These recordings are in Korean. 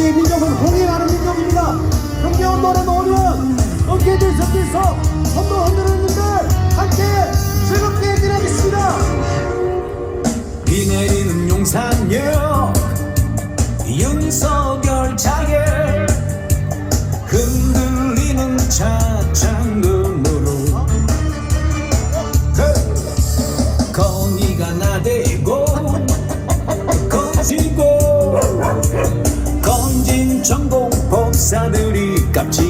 우리 민족은 공이 많은 민족입니다. 경계원 노래 노련 어깨들 섞여서 손도 흔들었는데 함께 즐겁게 지나겠습니다. 비 내리는 용산역 윤석열 자객 전공 법사들이 깜찍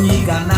你敢来？